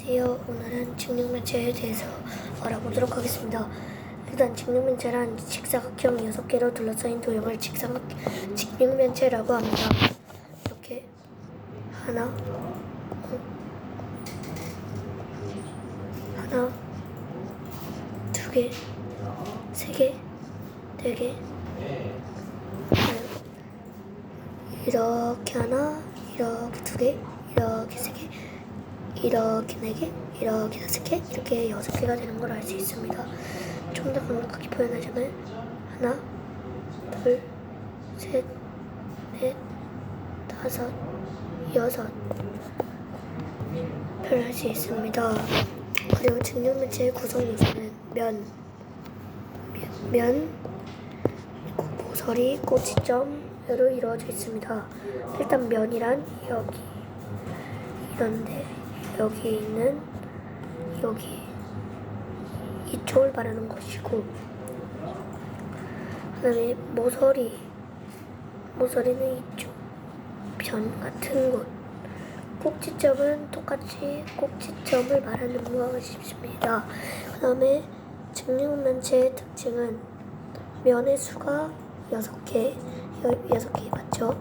안녕하세요. 오늘은 직육면체에 대해서 알아보도록 하겠습니다. 일단 직육면체란 직사각형 6개로 둘러싸인 도형을 직사각, 직육면체라고 합니다. 이렇게 하나, 어, 하나, 두 개, 세 개, 네 개, 이렇게 하나, 이렇게 두 개, 이렇게 세 개, 이렇게 네 개, 이렇게 다섯 개, 이렇게 여섯 개가 되는 걸 알 수 있습니다. 좀더 강력하게 표현하자면 하나, 둘, 셋, 넷, 다섯, 여섯 표현할 수 있습니다. 그리고 증류면체의 구성 요소는 면, 면, 모서리, 꼬치점으로 이루어져 있습니다. 일단 면이란 여기 이런데 여기 있는 여기 이쪽을 말하는 것이고 그다음에 모서리 모서리는 이쪽 변 같은 곳 꼭지점은 똑같이 꼭지점을 말하는 것입니다. 그 다음에 증류면체의 특징은 면의 수가 6개, 6개 맞죠?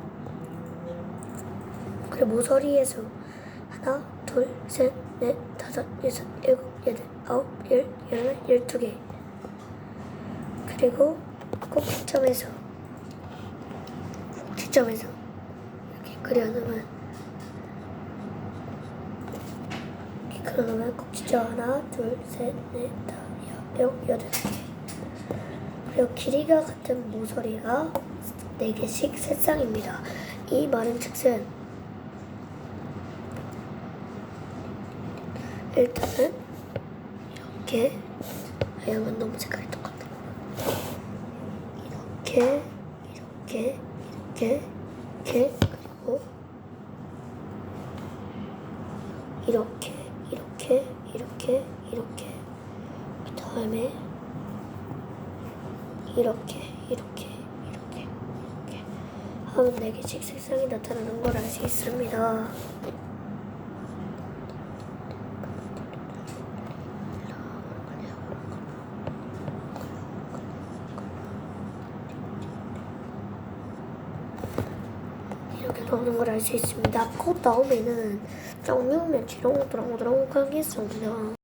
그리고 모서리의 수 하나, 둘, 셋, 넷, 다섯, 여섯, 일곱, 여덟, 아홉, 열, 열하나, 열두 개. 그리고 꼭지점에서 꼭지점에서 이렇게 그려놓으면 이렇게 그려놓으면 꼭지점 하나, 둘, 셋, 넷, 다섯, 일곱, 여덟 개. 그리고 길이가 같은 모서리가 네 개씩 세 쌍입니다. 이 말은 즉슨 일단은 이렇게 아 이건 너무 색깔이 똑같다 이렇게 이렇게 이렇게 이렇게 그리고 이렇게 이렇게 이렇게 이렇게. 그 다음에 이렇게 이렇게 이렇게 이렇게. 하면 네 개씩 색상이 나타나는 걸 알 수 있습니다. 나오는 걸 알 수 있습니다. 그 다음에는 정육면체로 오도랑오도랑 가겠습니다.